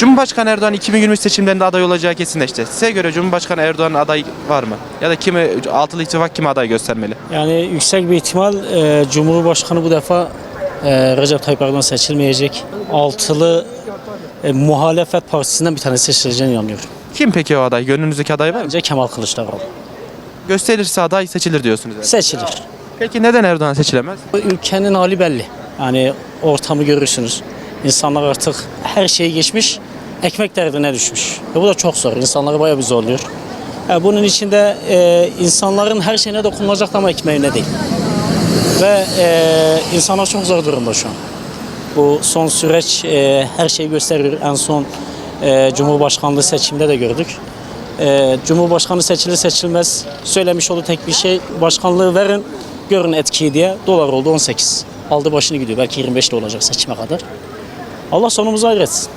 Cumhurbaşkanı Erdoğan 2023 seçimlerinde aday olacağı kesinleşti. Size göre Cumhurbaşkanı Erdoğan'ın aday var mı? Ya da kimi altılı ittifak kime aday göstermeli? Yani yüksek bir ihtimal e, Cumhurbaşkanı bu defa e, Recep Tayyip Erdoğan seçilmeyecek. Altılı e, muhalefet partisinden bir tanesi seçileceğine inanıyorum. Kim peki o aday? Gönlünüzdeki aday var mı? Bence Kemal Kılıçdaroğlu. Gösterilirse aday seçilir diyorsunuz. yani. Seçilir. Peki neden Erdoğan seçilemez? Ülkenin hali belli. Yani ortamı görürsünüz. İnsanlar artık her şeyi geçmiş, ekmek derdine düşmüş. Ve bu da çok zor. İnsanları bayağı bir zorluyor. E, bunun içinde e, insanların her şeyine dokunulacak ama ekmeğine değil. Ve e, insanlar çok zor durumda şu an. Bu son süreç e, her şeyi gösteriyor. En son e, Cumhurbaşkanlığı seçimde de gördük. E, Cumhurbaşkanı seçilir seçilmez söylemiş olduğu tek bir şey başkanlığı verin görün etkiyi diye dolar oldu 18. Aldı başını gidiyor belki 25 de olacak seçime kadar. Allah sonumuzu hayretsin.